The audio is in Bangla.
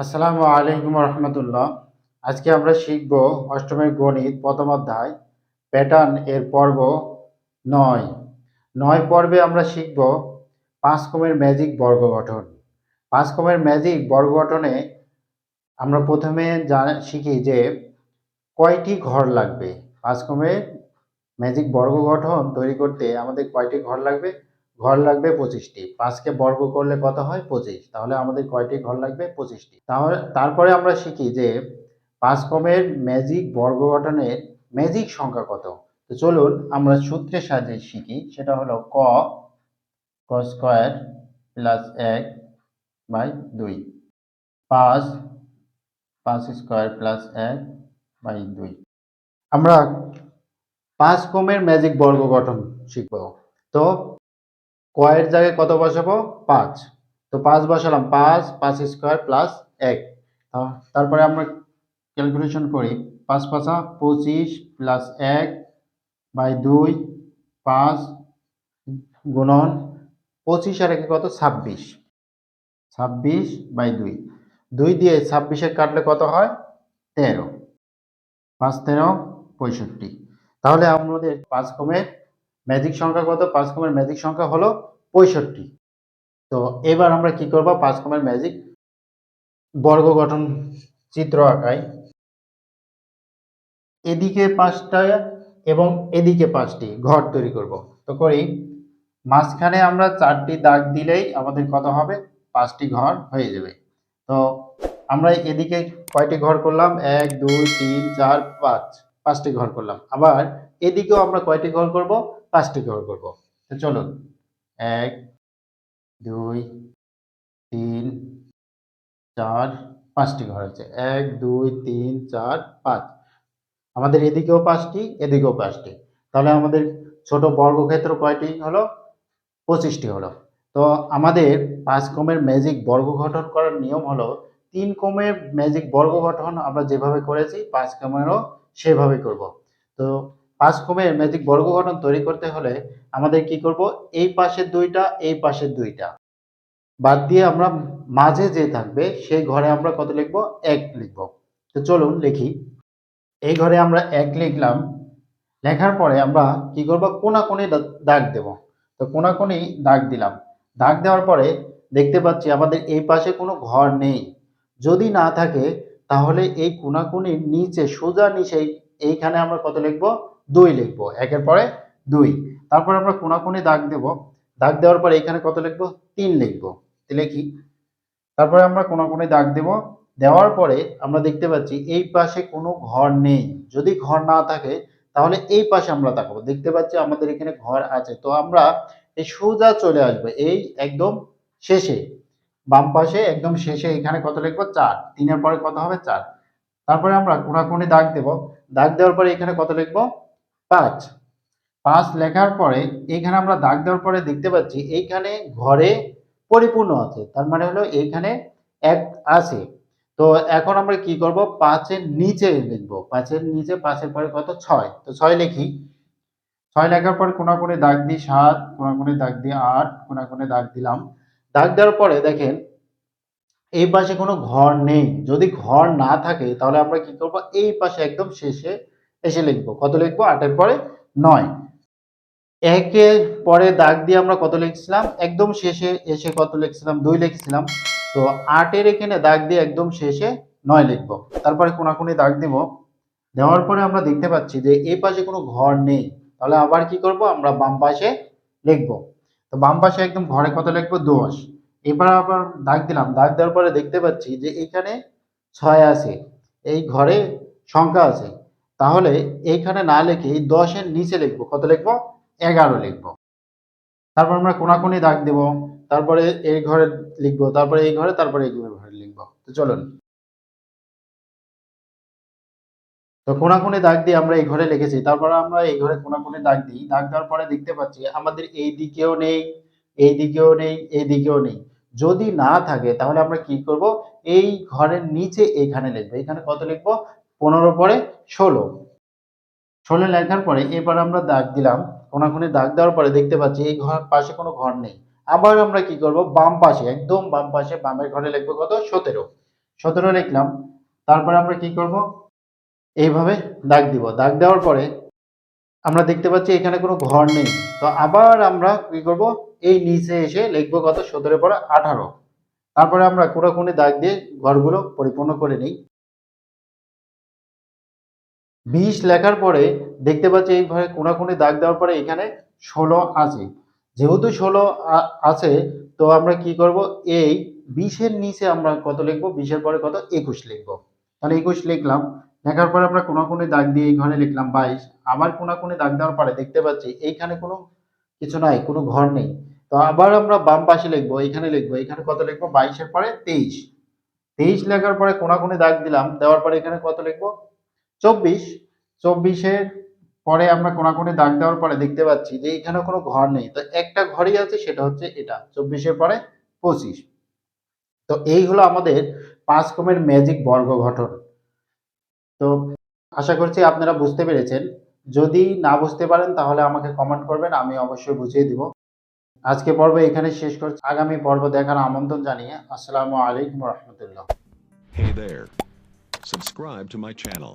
আসসালামু আলাইকুম রহমতুল্লাহ। আজকে আমরা শিখব অষ্টমের গণিত, প্রথম অধ্যায় প্যাটার্ন এর পর্ব নয়। নয় পর্বে আমরা শিখব পাঁচ কমের ম্যাজিক বর্গ গঠন। পাঁচ কমের ম্যাজিক বর্গ গঠনে আমরা প্রথমে শিখি যে কয়টি ঘর লাগবে। পাঁচ কমের ম্যাজিক বর্গ গঠন তৈরি করতে আমাদের কয়টি ঘর লাগবে? ঘর লাগবে পঁচিশটি। পাঁচকে বর্গ করলে কত হয়? পঁচিশ। তাহলে আমাদের কয়টি ঘর লাগবে? পঁচিশটি। তাহলে, তারপরে আমরা শিখি যে পাঁচ কমের ম্যাজিক বর্গ গঠনের ম্যাজিক সংখ্যা কত? তো চলুন আমরা সূত্রের সাহায্যে শিখি। সেটা হলো ক ক স্কোয়ার প্লাস এক বাই দুই। পাঁচ পাঁচ স্কোয়ার প্লাস এক বাই দুই। আমরা পাঁচ কমের ম্যাজিক বর্গ গঠন শিখব। তো কয়ের জায়গায় কত বসাবো? পাঁচ। তো পাঁচ বসালাম, পাঁচ পাঁচ স্কোয়ার প্লাস এক। তারপরে আমরা ক্যালকুলেশন করি। পাঁচ পাঁচা পঁচিশ প্লাস এক বাই দুই, পাঁচ গুণন পঁচিশ আর একে কত? ছাব্বিশ। ছাব্বিশ বাই দুই। দুই দিয়ে ছাব্বিশে কাটলে কত হয়? তেরো। পাঁচ তেরো পঁয়ষট্টি। তাহলে আমাদের পাঁচ কমের ম্যাজিক সংখ্যা কত? পাঁচ কমের ম্যাজিক সংখ্যা হলো পঁয়ষট্টি। তো এবার আমরা কি করব? পাঁচ কমের ম্যাজিক বর্গ গঠন চিত্র আঁকাই। এদিকে পাঁচটা এবং এদিকে পাঁচটি ঘর তৈরি করব। তো করি, মাঝখানে আমরা চারটি দাগ দিলেই আমাদের কত হবে? পাঁচটি ঘর হয়ে যাবে। তো আমরা এদিকে কয়টি ঘর করলাম? এক, দুই, তিন, চার, পাঁচ, পাঁচটি ঘর করলাম। আবার এদিকেও আমরা কয়টি ঘর করব? পাঁচটি ঘর করব। তো চলুন। এক, দুই, তিন, চার, পাঁচটি ঘর আছে। এক, দুই, তিন, চার, পাঁচ। আমাদের এদিকেও পাঁচটি এদিকেও পাঁচটি। তাহলে আমাদের ছোট বর্গক্ষেত্র কয়টি হলো? পঁচিশটি হলো। তো আমাদের পাঁচ কমের ম্যাজিক বর্গ গঠন করার নিয়ম হলো, তিন কমের ম্যাজিক বর্গ গঠন আমরা যেভাবে করেছি, পাঁচ কমেরও সেভাবে করব। তো পাঁচ কমের ম্যাজিক বর্গ গঠন তৈরি করতে হলে আমাদের কি করব? এই পাশের দুইটা, এই পাশের দুইটা। বাদ দিয়ে আমরা মাঝে যে থাকবে, সেই ঘরে আমরা কত লিখব? এক লিখব। তো চলুন লিখি। এই ঘরে আমরা এক লিখলাম। লেখার পরে আমরা কি করব? কোনাকুনি দাগ দেব। তো কোনাকুনি দাগ দিলাম। দাগ দেওয়ার পরে দেখতে পাচ্ছি আমাদের এই পাশে কোনো ঘর নেই। যদি না থাকে, তাহলে এই কোনাকুনির নিচে, সোজা নিচে এইখানে আমরা কত লিখব? দুই লিখব। একের পরে দুই। তারপর আমরা কোনাকুনি দাগ দেব। দাগ দেওয়ার পরে এখানে কত লিখব? তিন লিখব। লিখি তারপরে আমরা কোনাকুনি দাগ দেব। দেওয়ার পরে আমরা দেখতে পাচ্ছি এই পাশে কোনো ঘর নেই। যদি ঘর না থাকে, তাহলে এই পাশে আমরা তাকাবো। দেখতে পাচ্ছি আমাদের এখানে ঘর আছে। তো আমরা এই সোজা চলে আসব। এই একদম শেষে। বাম পাশে একদম শেষে এখানে কত লিখব? চার। তিনের পরে কত হবে? চার। তারপরে আমরা কোনাকুনি দাগ দেব। দাগ দেওয়ার পরে এখানে কত লিখব? পাঁচ। পাঁচ লেখার পরে এইখানে আমরা দাগ দেওয়ার পরে দেখতে পাচ্ছি এইখানে ঘরে পরিপূর্ণ আছে। তার মানে হলো এইখানে এক আছে। তো এখন আমরা কি করব? পাঁচের নিচে লিখব। পাঁচের নিচে পাঁচের পরে কত? ছয়। তো ছয় লিখি। ছয় লেখার পর কোনাকুনি দাগ দিই সাত, কোনাকুনি দাগ দিই আট, কোনাকুনি দাগ দিলাম। দাগ দেওয়ার পরে দেখেন, এই পাশে কোনো ঘর নেই। যদি ঘর না থাকে তাহলে আমরা কি করব? এই পাশে একদম শেষে এসে লিখব। কত লিখব? আটের পরে নয়। একের পরে দাগ দিয়ে আমরা কত লিখছিলাম? একদম শেষে এসে কত লিখছিলাম? দুই লিখছিলাম। তো আটের এখানে দাগ দিয়ে একদম শেষে নয় লিখব। তারপরে কোনাকুনি দাগ দিব। দেওয়ার পরে আমরা দেখতে পাচ্ছি যে এই পাশে কোনো ঘর নেই। তাহলে আবার কি করব? আমরা বাম পাশে লিখব। তো বাম পাশে একদম ঘরে কত লিখব? দশ। এবার আবার দাগ দিলাম। দাগ দেওয়ার পরে দেখতে পাচ্ছি যে এখানে ছয় আছে। এই ঘরে সংখ্যা আছে। তাহলে এইখানে না লিখে দশের নিচে লিখব। কত লিখব? এগারো লিখব। তারপর আমরা কোনাকুনি দাগ দেব। তারপরে এই ঘরে লিখব। তারপরে এই ঘরে, তারপরে এই ঘরে লিখব। তো চলুন। তো কোনাকুনি দাগ দিয়ে আমরা এই ঘরে লিখেছি। তারপর আমরা এই ঘরে কোনাকুনি দাগ দিই। দাগ দেওয়ার পরে দেখতে পাচ্ছি আমাদের এই দিকেও নেই, এই দিকেও নেই, এই দিকেও নেই। যদি না থাকে তাহলে আমরা কি করব? এই ঘরের নিচে এখানে লিখব। এখানে কত লিখব? পনেরো পরে ষোলো। ষোলো লেখার পরে এবার আমরা দাগ দিলাম। কোনাকুনি দাগ দেওয়ার পরে দেখতে পাচ্ছি এই ঘর পাশে কোনো ঘর নেই। আবার আমরা কি করব? বাম পাশে, একদম বাম পাশে, বামের ঘরে লিখব কত? সতেরো। সতেরো লিখলাম। তারপরে আমরা কি করব? এইভাবে দাগ দিব। দাগ দেওয়ার পরে আমরা দেখতে পাচ্ছি এখানে কোনো ঘর নেই। তো আবার আমরা কি করব? এই নিচে এসে লিখব কত? সতেরো পরে আঠারো। তারপরে আমরা কোনাকুনি দাগ দিয়ে ঘরগুলো পরিপূর্ণ করে নিই। বিশ লেখার পরে দেখতে পাচ্ছি এই ঘরে কোনাকুনি দাগ দেওয়ার পরে এখানে ষোলো আছে। যেহেতু ষোলো আছে, তো আমরা কি করব? এই বিশের নিচে আমরা কত লিখব? বিশের পরে কত? একুশ লিখব। তাহলে একুশ লিখলাম। লেখার পরে আমরা কোনাকুনি দাগ দিয়ে এই ঘরে লিখলাম বাইশ। আবার কোনাকুনি দাগ দেওয়ার পরে দেখতে পাচ্ছি এইখানে কোনো কিছু নাই, কোনো ঘর নেই। তো আবার আমরা বাম পাশে লিখব এখানে লিখব এখানে কত লিখব? বাইশের পরে তেইশ। তেইশ লেখার পরে কোনাকুনি দাগ দিলাম, দেওয়ার পরে এখানে কত লিখব? চব্বিশ, চব্বিশের পরে আমরা কোনাকুনি দাগ দেওয়ার পরে দেখতে পাচ্ছি যে এখানে কোনো ঘর নেই। তো একটা ঘরই আছে, সেটা হচ্ছে এটা, চব্বিশের পরে পঁচিশ। তো এই হলো আমাদের পাঁচ কমের ম্যাজিক বর্গ গঠন। তো আশা করছি আপনারা বুঝতে পেরেছেন। যদি না বুঝতে পারেন, তাহলে আমাকে কমেন্ট করবেন, আমি অবশ্যই বুঝিয়ে দিব। আজকে পর্ব এখানে শেষ করছি। আগামী পর্ব দেখার আমন্ত্রণ জানিয়ে আসসালামু আলাইকুম রহমতুল্লাহ। Hey there. Subscribe to my channel.